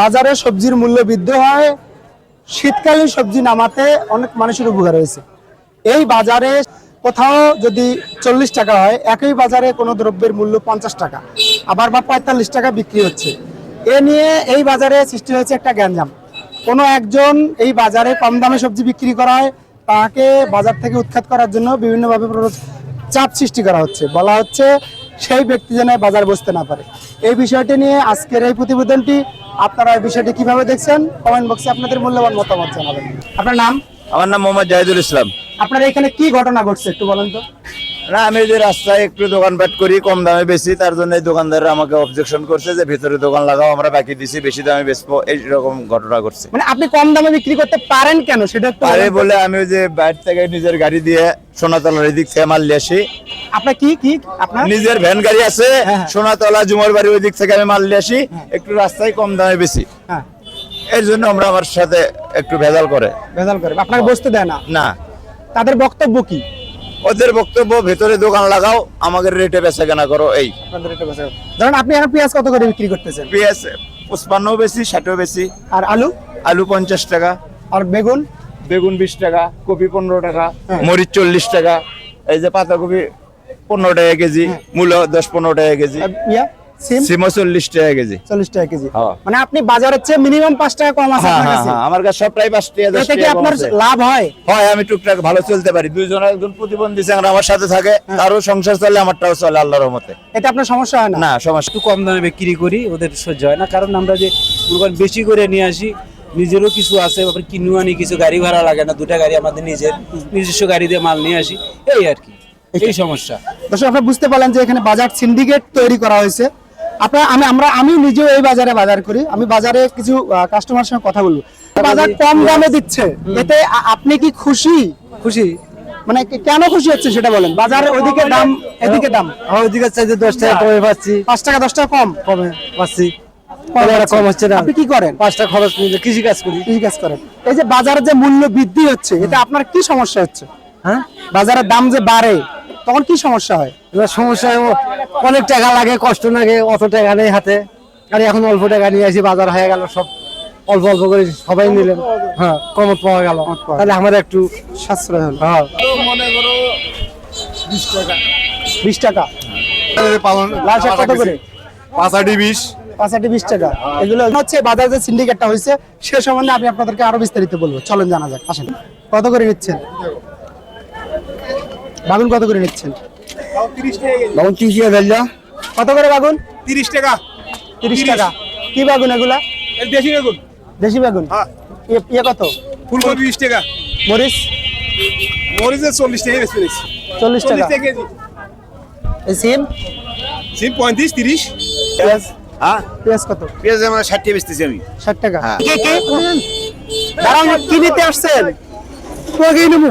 বাজারে সবজির মূল্য বৃদ্ধি হয়, শীতকালীন সবজি নামাতে অনেক মানুষের উপকার হয়েছে। এই বাজারে কোথাও যদি চল্লিশ টাকা হয়, একই বাজারে কোনো দ্রব্যের মূল্য পঞ্চাশ টাকা, আবার বা পঁয়তাল্লিশ টাকা বিক্রি হচ্ছে। এ নিয়ে এই বাজারে সৃষ্টি হয়েছে একটা গ্যাঞ্জাম। কোনো একজন এই বাজারে কম দামে সবজি বিক্রি করা হয় তাকে বাজার থেকে উৎখাত করার জন্য বিভিন্নভাবে চাপ সৃষ্টি করা হচ্ছে। বলা হচ্ছে, সেই ব্যক্তি যেন বাজার বসতে না পারে। এই বিষয়টি নিয়ে আজকের এই প্রতিবেদনটি আপনারা এই বিষয়টি কীভাবে দেখছেন? কমেন্ট বক্সে আপনাদের মূল্যবান মতামত জানাবেন। আপনার নাম? আমার নাম মোহাম্মদ জাহিদুল ইসলাম। আপনার এখানে কি ঘটনা ঘটছে একটু বলেন তো। না আমি যে রাস্তায় একটু দোকানপাট করি কম দামে বেশি তার জন্য দোকানদাররা আমাকে অবজেকশন করছে যে ভিতরে দোকান লাগাও আমরা বাকি দিছি বেশি দামে বেচবো এইরকম ঘটনা ঘটছে। মানে আপনি কম দামে বিক্রি করতে পারেন কেন? সেটা পারে বলে আমি ওই যে বাইরে থেকে নিজের গাড়ি দিয়ে সোনাতলার দিক থেকে মাল নিয়ে আসি। আপনার কি কি আপনার? নিজের ভ্যান গাড়ি আছে হ্যাঁ, হ্যাঁ। সোনাতলা জুমার বাড়ি ওই দিক থেকে আমি মাল নিয়ে আসি একটু রাস্তায় কম দামে বেশি হ্যাঁ। এর জন্য আমরা আমার সাথে একটু ভেজাল করে। ভেজাল করে। আপনাকে বসতে দেয় না? না। তাদের বক্তব্য কি? ওদের বক্তব্য ভেতরে দোকান লাগাও আমাদের রেটে বেচা কেনা করো এই। আপনাদের বসে ধরুন আপনি এখন পেঁয়াজ কত করে বিক্রি করতেছেন? পেঁয়াজ পঁচপান্ন বেশি ষাটও বেশি। আর আলু? আলু পঞ্চাশ টাকা। আর বেগুন? বেগুন বিশ টাকা কপি পনেরো টাকা হ্যাঁ। মরিচ চল্লিশ টাকা এই যে পাতাকপি পনেরো টাকা কেজি মূল দশ পনেরো টাকা কেজি। সিম? সিমও চল্লিশ টাকা কেজি। চল্লিশ টাকা কেজি। মানে আপনি বাজারের চেয়ে মিনিমাম পাঁচ টাকা কম আছে আপনার কাছে? আমার কাছে সব প্রায় পাঁচ টাকা দশ এতে কি আপনার লাভ হয়? হয় আমি টুকটাক ভালো চলতে পারি। দুইজন একজন প্রতিবন্ধী চ্যাংরা আমার সাথে থাকে। তারও সংসার চলে আমারটাও চলে আল্লাহর রহমতে। এটা আপনার সমস্যা হয় না? না সমস্যা। একটু কম দামে বিক্রি করি ওদের সহ্য হয় না। কারণ আমরা যে বেশি করে নিয়ে আসি নিজেরও কিছু আছে আবার কিনে আনি কিছু গাড়ি ভাড়া লাগে না দুটা গাড়ি আমাদের নিজের নিজস্ব গাড়ি দিয়ে মাল নিয়ে আসি এই আর কি এই সমস্যা। দর্শক আপনারা বুঝতে পারলেন যে এখানে বাজার সিন্ডিকেট তৈরি করা হয়েছে। আপনারা আমি আমরা আমি নিজেও এই বাজারে বাজার করি। আমি বাজারে কিছু কাস্টমার সঙ্গে কথা বলব। বাজার কম দামে দিচ্ছে। এতে আপনি কি খুশি? খুশি। মানে কেন খুশি হচ্ছে সেটা বলেন। বাজারে ওদিকে দাম এদিকে দাম। ওদিকে চাইতে দশ টাকা কমে পাচ্ছি। পাঁচ টাকা দশ টাকা কম? কমে পাচ্ছি। কম হচ্ছে। না। আপনি কি করেন? পাঁচটা খরচ নিয়ে কৃষি কাজ করি। কৃষি কাজ করেন। এই যে বাজারে যে মূল্য বৃদ্ধি হচ্ছে এটা আপনার কি সমস্যা হচ্ছে? হ্যাঁ? বাজারের দাম যে বাড়ে তখন কি সমস্যা হয়? এবার সমস্যা অনেক টাকা লাগে কষ্ট লাগে অত টাকা নেই হাতে। আর এখন অল্প টাকা নিয়ে আসি বাজার হয়ে গেল সব অল্প অল্প করে সবাই নিলেন। হ্যাঁ কমত পাওয়া গেল। তাহলে আমার একটু সাশ্রয় হলো। হ্যাঁ। বিশ টাকা। লাল শাক কত করে? পাঁচাটি বিশ। পাঁচাটি বিশ টাকা। এগুলো হচ্ছে বাজার যে সিন্ডিকেটটা হয়েছে সে সম্বন্ধে আমি আপনাদেরকে আরও বিস্তারিত বলব। চলেন জানা যাক আসেন। কত করে নিচ্ছেন? বাগুন কত করে নিচ্ছেন? তখন কি কি ফেলল কত করে বাগুন? তিরিশ টাকা। তিরিশ টাকা। কি বাগুন এগুলা? দেশি বেগুন। দেশি বাগুন? হ্যাঁ। ইয়ে- ইয়ে কত? ফুলকপি বিশ টাকা। মরিচ? মরিচের চল্লিশ টাকা বেশি পেয়েছি। চল্লিশ টাকা। টাকা কেজি। এই সিম? সিম পঁয়ত্রিশ তিরিশ। পেঁয়াজ? হ্যাঁ। পেঁয়াজ কত? পেঁয়াজ আমরা ষাট টাকা বেচতেছি আমি। ষাট টাকা। হ্যাঁ। কে কে দাঁড়ান কি নিতে আসছেন তোকে নেব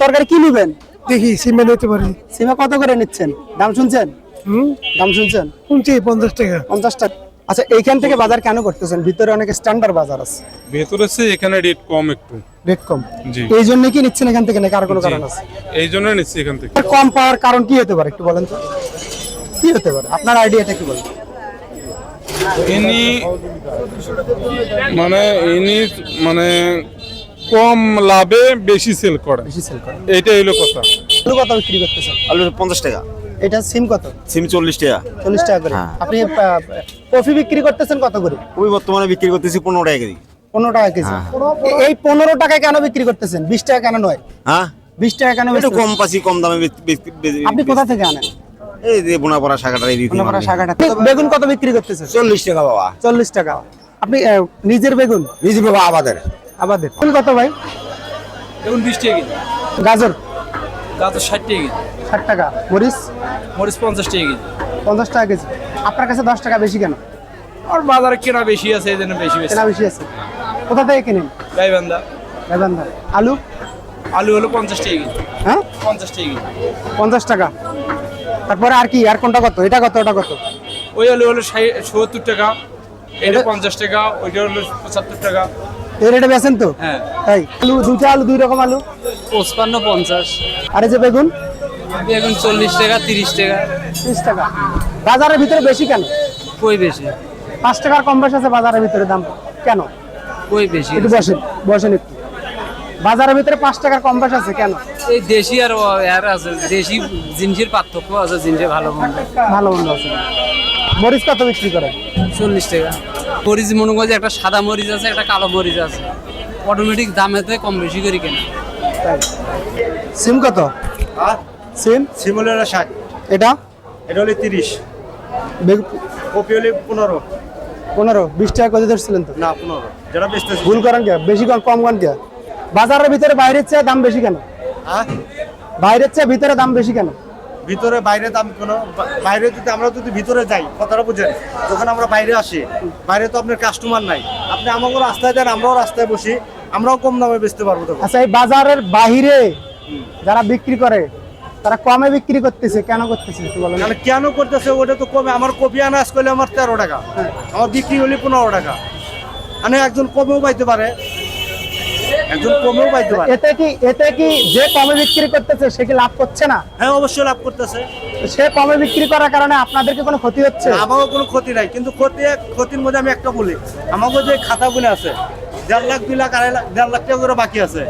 তরকারি কি নেবেন? দেখি সিমে নিতে পারি। সিমা কত করে নিচ্ছেন? দাম শুনছেন? হুম? দাম শুনছেন? শুনছি পঞ্চাশ টাকা। পঞ্চাশ টাকা। আচ্ছা এইখান থেকে বাজার কেন করতেছেন? ভিতরে অনেক স্ট্যান্ডার্ড বাজার আছে। ভেতরে সে এখানে রেট কম একটু। রেট কম? জি। এই জন্য কি নিচ্ছেন এখান থেকে নাকি আর কোনো কারণ আছে? এই জন্য নিচ্ছি এখান থেকে। কম পাওয়ার কারণ কি হতে পারে একটু বলেন তো? কি হতে পারে? আপনার আইডিয়াটা কি বলেন? ইনি মানে ইনি মানে কম লাভে বেশি সেল করে। বেশি সেল করেন এইটাই হলো কথা। আলু কত বিক্রি করতেছেন? আলু পঞ্চাশ টাকা। এটা সিম কত? সিম চল্লিশ টাকা। চল্লিশ টাকা করে। হ্যাঁ। আপনি কফি বিক্রি করতেছেন কত করে? ওই বর্তমানে বিক্রি করতেছি পনেরো টাকা কেজি। পনেরো টাকা কেজি। হ্যাঁ। এই পনেরো টাকায় কেন বিক্রি করতেছেন? বিশ টাকা কেন নয়? হ্যাঁ। বিশ টাকা কেন একটু কম পাচ্ছি কম দামে আপনি কোথা থেকে আনেন? এই যে বোনা পড়া শাখাটা এই দিতে কোনাপাড়া শাখাটা। বেগুন কত বিক্রি করতেছেন? চল্লিশ টাকা বাবা। চল্লিশ টাকা। আপনি আহ, নিজের বেগুন? নিজে বাবা আমাদের। আমাদের ফুল কত ভাই? এখন বিশ টাকা কেজি। গাজর? গাজর ষাট টাকা কেজি। ষাট টাকা। মরিচ? মরিচ পঞ্চাশ টাকা কেজি। পঞ্চাশ টাকা কেজি। আপনার কাছে দশ টাকা বেশি কেন? আর বাজারে কেনা বেশি আছে এই জন্য বেশি বেশি। কেনা বেশি আছে। কোথা থেকে কিনেন? গাইবান্ধা। গাইবান্ধা। আলু? আলু হলো পঞ্চাশ টাকা কেজি। হ্যাঁ? পঞ্চাশ টাকা কেজি। পঞ্চাশ টাকা। তারপরে আর কি? আর কোনটা কত? এটা কত? ওটা কত? ওই আলু হলো সত্তর টাকা। এটা পঞ্চাশ টাকা। ওইটা হলো পঁচাত্তর টাকা। এই রেটে বেছেন তো? হ্যাঁ। তাই আলু দুটা আলু দুই রকম আলু? পঁচপান্ন পঞ্চাশ। আর যে বেগুন? এখন চল্লিশ টাকা তিরিশ টাকা। ত্রিশ টাকা। বাজারের ভিতরে বেশি কেন? কই বেশি? পাঁচ টাকার কম বেশ আছে বাজারের ভিতরে দাম। কেন? ওই বেশি? একটু বসেন বসেন একটু। বাজারের ভিতরে পাঁচ টাকার কম বেশ আছে কেন? এই দেশি আর আর আছে। দেশি জিনিসের পার্থক্য আছে জিনিসের ভালো মন্দ। ভালো মন্দ আছে। মরিচ কত বিক্রি করে? চল্লিশ টাকা। মরিচ মনে করছে একটা সাদা মরিচ আছে একটা কালো মরিচ আছে। অটোমেটিক দামেতে কম বেশি করে কেনা। সিম কত? সিম? সিম হলো এটা ষাট। এটা? এটা হলো তিরিশ। কপি হলে পনেরো। পনেরো? বিশ টাকা করে ধরছিলেন তো? না পনেরো। যেটা বেচতেছি ভুল করেন কে বেশি কম কম করেন কে বাজারের ভিতরে বাইরের চেয়ে দাম বেশি কেন? হ্যাঁ? বাইরের চেয়ে ভিতরে দাম বেশি কেন? ভিতরে বাইরে দাম কোনো বাইরে যদি আমরা যদি ভিতরে যাই কথাটা বুঝেন যখন আমরা বাইরে আসি বাইরে তো আপনার কাস্টমার নাই। আপনি আমাকেও রাস্তায় দেন আমরাও রাস্তায় বসি আমরাও কম দামে বেচতে পারব তখন। আচ্ছা এই বাজারের বাহিরে যারা বিক্রি করে তারা কমে বিক্রি করতেছে কেন করতেছে বলেন। তাহলে কেন করতেছে ওটা তো কমে আমার কপি আনাজ করলে আমার তেরো টাকা আমার বিক্রি হলে পনেরো টাকা। মানে একজন কমেও পাইতে পারে একজন কমেও পাইতে পারে। এতে কি এতে কি যে কমে বিক্রি করতেছে সে কি লাভ করছে না? হ্যাঁ অবশ্যই লাভ করতেছে। সে কমে বিক্রি করার কারণে আপনাদেরকে কোনো ক্ষতি হচ্ছে? আমারও কোনো ক্ষতি নাই কিন্তু ক্ষতি ক্ষতির মধ্যে আমি একটা বলি। আমাকে যে খাতাগুলো আছে দেড় লাখ দুই লাখ আড়াই লাখ দেড় লাখ টাকা করে বাকি আছে।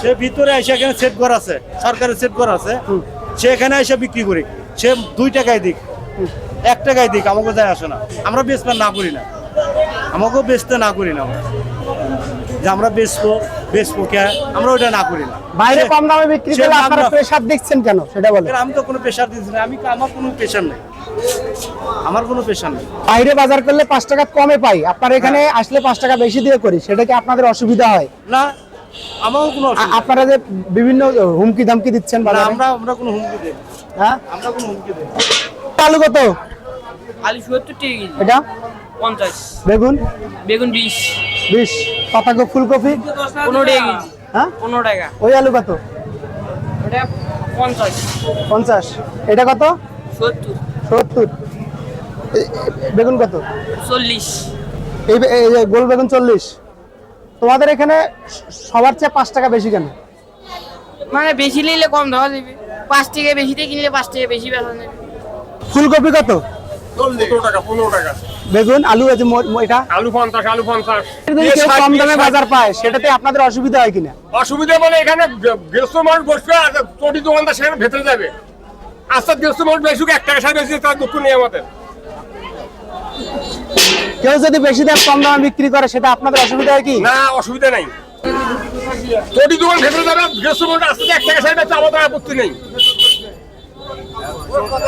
সে ভিতরে এসে এখানে সেট ঘর আছে সরকারের সেট ঘর আছে। সে এখানে এসে বিক্রি করি। সে দুই টাকায় দিক এক টাকায় দিক আমাকে যায় আসে না। আমরা বেচতে না করি না। আমাকেও বেচতে না করি না আমরা। যে আমরা বেচবো বেচবো আমরা ওটা না করি না। বাইরে কম দামে বিক্রি করলে আপনারা প্রেশার দিচ্ছেন কেন? সেটা বলেন। আমি তো কোনো প্রেশার দিচ্ছি না। আমি আমার কোনো প্রেশার নেই। আমার কোনো প্রেশার নেই। বাইরে বাজার করলে পাঁচ টাকা কমে পাই। আপনার এখানে আসলে পাঁচ টাকা বেশি দিয়ে করি। সেটা কি আপনাদের অসুবিধা হয়? না আমারও কোনো। আপনারা যে বিভিন্ন হুমকি দামকি দিচ্ছেন আমরা আমরা কোনো হুমকি দেই হ্যাঁ? আমরা কোনো হুমকি দেই। আলু কত? আলু সত্তর টাকা এটা? পঞ্চাশ। বেগুন? বেগুন বিশ। বিশ। পাতাকো ফুলকপি? পনেরো টাকা। হ্যাঁ? পনেরো টাকা। ওই আলু কত? ওটা পঞ্চাশ। পঞ্চাশ। এটা কত? সত্তর। বেগুন কত? চল্লিশ। এই গোল বেগুন চল্লিশ। তোমাদের এখানে সবার চেয়ে পাঁচ টাকা বেশি কেন? মানে বেশি নিলে কম দেওয়া যাবে। পাঁচ টাকা বেশিতে কিনলে পাঁচ টাকা বেশি যাবে। ফুলকপি কত? বেগুন আলু আছে এটা? আলু পঞ্চাশ আলু পঞ্চাশ। কেউ কম দামে বাজার পায় সেটাতে আপনাদের অসুবিধা হয় কিনা? অসুবিধা মানে এখানে গৃহস্থ মানুষ বসবে আর চটি দোকানদার সেখানে ভেতরে যাবে। আস্তে গৃহস্থ মানুষ বেশি এক টাকা সার বেশি তার দুঃখ নেই আমাদের। কেউ যদি বেশি দাম কম দামে বিক্রি করে সেটা আপনাদের অসুবিধা হয় কি? না অসুবিধা নাই। চটি দোকান ভেতরে যাবে গৃহস্থ মানুষ আস্তে এক টাকা সার বেশি আমাদের আপত্তি নেই।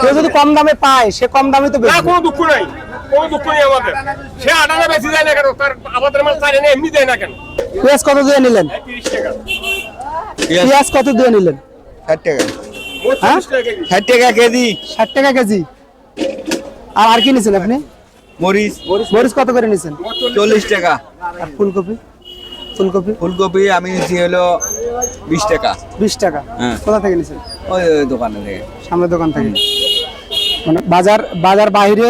কেউ যদি কম দামে পায় সে কম দামে তো না কোনো দুঃখ নাই। কোনো দুঃখ নেই আমাদের। সে আটানা বেশি যায় না কেন? তার আমাদের মাল চারে না এমনি দেয় না কেন? পেঁয়াজ কত দিয়ে নিলেন? পেঁয়াজ কত দিয়ে নিলেন? ষাট টাকা। হ্যাঁ? কেজি। ষাট টাকা কেজি। ষাট টাকা কেজি? আর আর কি নিছেন আপনি? মরিচ। মরিচ। কত করে নিছেন? চল্লিশ টাকা। আর ফুলকপি? ফুলকপি? ফুলকপি আমি নিচ্ছি হলো বিশ টাকা। বিশ টাকা। হ্যাঁ। কোথা থেকে নিছেন? ওই ওই দোকানে থেকে। সামনের দোকান থেকে। মানে বাজার বাজার বাইরে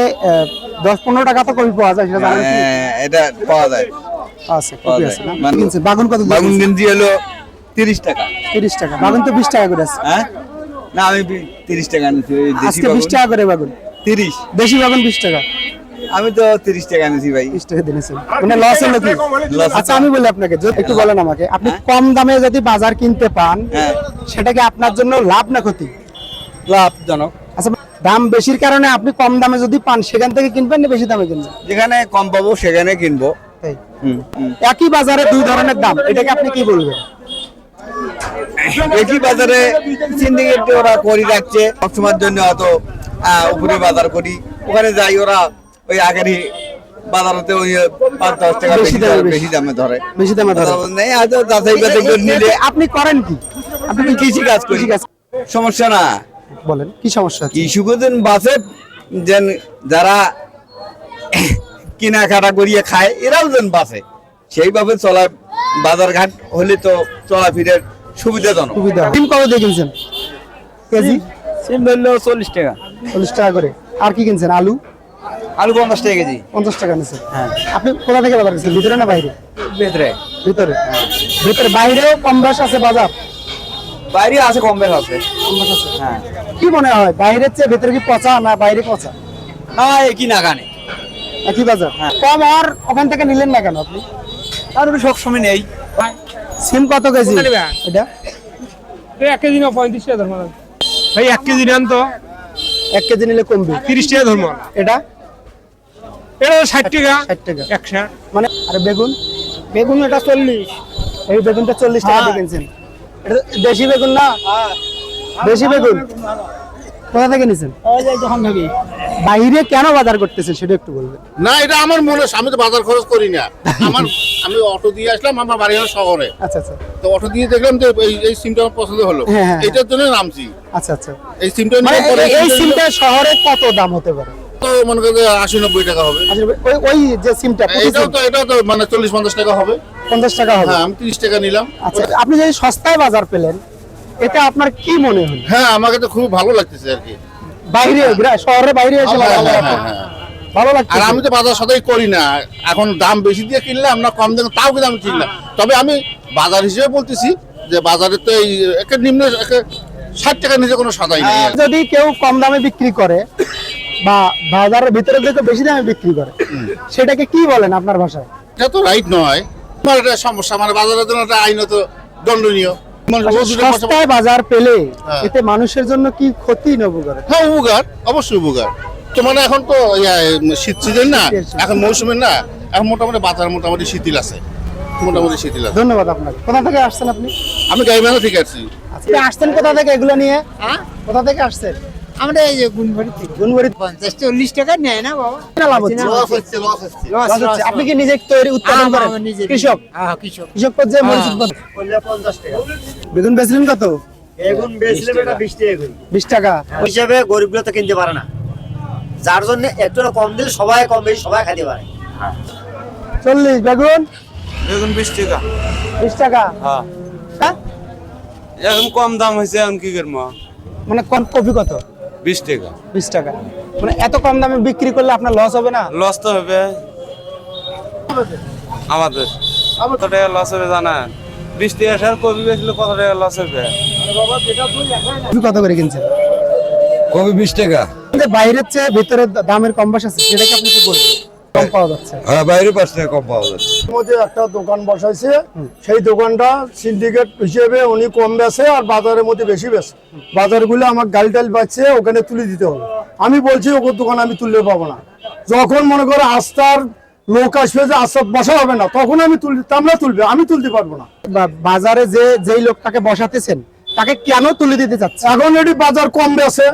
দশ পনেরো টাকা তো কপি পাওয়া যায় সেটা জানেন কি? হ্যাঁ, এটা পাওয়া যায়। আছে কপি আছে না? মানে- কিনছেন বাগুন কত বাগুন কিনছি? হলো তিরিশ টাকা। তিরিশ টাকা বাগুন তো বিশ টাকা করে আছে। হ্যাঁ? না আমি বি- তিরিশ টাকা নিচ্ছি ওই দেশি আজকে বিশ বাগুন। টাকা করে বাগুন। তিরিশ। দেশি বাগুন বিশ টাকা। আমি তো তিরিশ টাকা ভাই। বিশ টাকা দিয়েছেন। মানে লস হলো কি? আচ্ছা আমি বলি আপনাকে একটু বলেন আমাকে আপনি কম দামে যদি বাজার কিনতে পান হ্যাঁ। সেটা কি আপনার জন্য লাভ না ক্ষতি? লাভজনক। আচ্ছা দাম বেশির কারণে আপনি কম দামে যদি পান সেখান থেকে কিনবেন না বেশি দামে কিনবেন? যেখানে কম পাবো সেখানে কিনবো। একই বাজারে দুই ধরনের দাম এটাকে আপনি কি বলবেন? একই বাজারে সিন্ডিকেট ওরা করি রাখছে সবসময়ের জন্য অত উপরে বাজার করি। ওখানে যাই ওরা ওই আগেরই বাজারতে ওই পাঁচ দশ টাকা বেশি দামে বেশি। দামে ধরে। বেশি দামে ধরে। নেই হয়তো যাচাই বাছাই করে নিলে আপনি করেন কি? আপনি কৃষি কাজ করি সমস্যা না। বলেন কি সমস্যা? কিছু কদিন বাসে যেন যারা কেনাকাটা করিয়ে খায় এরাও যেন বাসে। সেইভাবে চলা বাজার ঘাট হলে তো চলাফেরার সুবিধাজনক। সুবিধা ডিম কত দিয়ে কিনছেন? কেজি? সিম ধরলো চল্লিশ টাকা। চল্লিশ টাকা করে। আর কি কিনছেন? আলু? আলু পঞ্চাশ টাকা কেজি। পঞ্চাশ টাকা নিচ্ছেন হ্যাঁ। আপনি কোথা থেকে বাজার গেছেন ভিতরে না বাইরে? ভেতরে। ভিতরে। ভিতরে বাইরেও কম বেশ আছে বাজার? বাইরে আছে কম বেশ আছে। কম বেশ আছে। হ্যাঁ। কি মনে হয় বাইরের চেয়ে ভিতরে কি পচা না বাইরে পচা? না একই নাগানে। একই বাজার? কম আর ওখান থেকে নিলেন না কেন আপনি? আর সব সময় নেই। সিম কত কেজি? এটা? এক কেজি না পঁয়ত্রিশ টাকা ধর্ম ভাই এক কেজি নেন তো। এক কেজি নিলে কমবে। তিরিশ টাকা ধর্ম এটা? এটা ষাট টাকা। ষাট টাকা। একশো মানে আর বেগুন? বেগুন এটা চল্লিশ। এই বেগুনটা চল্লিশ টাকা দিয়ে কিনছেন। এটা দেশি বেগুন না? দেশি বেগুন? কোথা থেকে নিছেন? বাইরে কেন বাজার করতেছেন সেটা একটু বলবেন। না এটা আমার মনে আমি তো বাজার খরচ করি না। আমার আমি অটো দিয়ে আসলাম আমার বাড়ি হলো শহরে। আচ্ছা আচ্ছা। তো অটো দিয়ে দেখলাম যে এই এই সিমটা আমার পছন্দ হলো। হ্যাঁ, হ্যাঁ, এটার জন্য নামছি। আচ্ছা আচ্ছা। এই সিমটা মানে এই- সিমটা শহরে কত দাম হতে পারে? তো মনে করেন যে আশি নব্বই টাকা হবে। ওই যে সিমটা এটাও তো এটাও তো মানে চল্লিশ পঞ্চাশ টাকা হবে। পঞ্চাশ টাকা হবে। হ্যাঁ আমি তিরিশ টাকা নিলাম। আচ্ছা আপনি যে সস্তায় বাজার পেলেন এটা আপনার কি মনে হলো? হ্যাঁ আমাকে তো খুব ভালো লাগতেছে আর কি। বাইরে শহরের বাইরে এসে হ্যাঁ, বাজার হ্যাঁ, করা। হ্যাঁ, হ্যাঁ। ভালো আর আমি তো বাজার সদাই করি না। এখন দাম বেশি দিয়ে কিনলাম না কম দাম তাও কিন্তু আমি কিনি না। তবে আমি বাজার হিসেবে বলতেছি যে বাজারে তো এই একে নিম্ন ষাট টাকা নিচে কোনো সাদাই নেই। যদি কেউ কম দামে বিক্রি করে বা বাজারের ভিতরে যদি বেশি দামে বিক্রি করে সেটাকে কি বলেন আপনার ভাষায়? এটা তো রাইট নয়। এটা সমস্যা মানে বাজারের জন্য এটা আইনত দণ্ডনীয়। মানে পয়সা- সস্তায় বাজার পেলে হ্যাঁ। এতে মানুষের জন্য কি ক্ষতি নব করে হ্যাঁ উপকার অবশ্যই উপকার। তো মানে এখন তো শীত সিজন না এখন মৌসুমের না এখন মোটামুটি বাজার মোটামুটি শিথিল আছে। মোটামুটি শিথিল আছে। ধন্যবাদ আপনাকে। কোথা থেকে আসছেন আপনি? আমি গাইবান্ধা থেকে আসছি। আপনি আসছেন কোথা থেকে এগুলো নিয়ে? কোথা থেকে আসছেন? আমরা এই যে পঞ্চাশ চল্লিশ টাকা নেয় না বাবা। লাভ হচ্ছে। লস হচ্ছে লস হচ্ছে। লাভ হচ্ছে। আপনি কি নিজে তৈরি উৎপাদন করেন? কৃষক? হ্যাঁ কৃষক। কৃষক পর্যায়ে মরিচ উৎপাদন। বেগুন বেচলেন কত? বেচলে বিশ টাকা বিশ টাকা। হিসাবে গরিবগুলো তো কিনতে পারে না। যার জন্য একটু কম দিলে সবাই কম বেশি সবাই খাইতে পারে। চল্লিশ বেগুন? বেগুন বিশ টাকা। বিশ টাকা? হ্যাঁ। হ্যাঁ? এখন কম দাম হয়েছে এখন কি করব? মানে কম কপি কত? বিশ টাকা। বিশ টাকা। মানে এত কম দামে বিক্রি করলে আপনার লস হবে না? লস তো হবে। আমাদের। কত টাকা লস হবে জানেন? বিশ টাকা সার কপি বেচলে কত টাকা লস হবে? তুই কত করে কিনছেন? কবি বিশ টাকা। বাইরের চেয়ে ভিতরের দামের কম বাস আছে সেটাকে আপনি কি বলবেন? কম পাওয়া যাচ্ছে। হ্যাঁ বাইরে পাঁচ টাকা কম পাওয়া যাচ্ছে। মধ্যে একটা দোকান বসাইছে। সেই দোকানটা সিন্ডিকেট হিসেবে উনি কম বেছে আর বাজারের মধ্যে বেশি বেছে। বাজারগুলো আমার গাড়ি টাল পাচ্ছে ওখানে তুলে দিতে হবে। আমি বলছি ওকে দোকান আমি তুলতে পাবো না। যখন মনে করো আস্থার লোক আসবে যে আস্থা বসা হবে না তখন আমি তুল আমরা তুলবে আমি তুলতে পারব না। বাজারে যে যেই লোকটাকে বসাতেছেন তাকে কেন তুলে দিতে চাচ্ছে? এখন এটি বাজার কম বেছে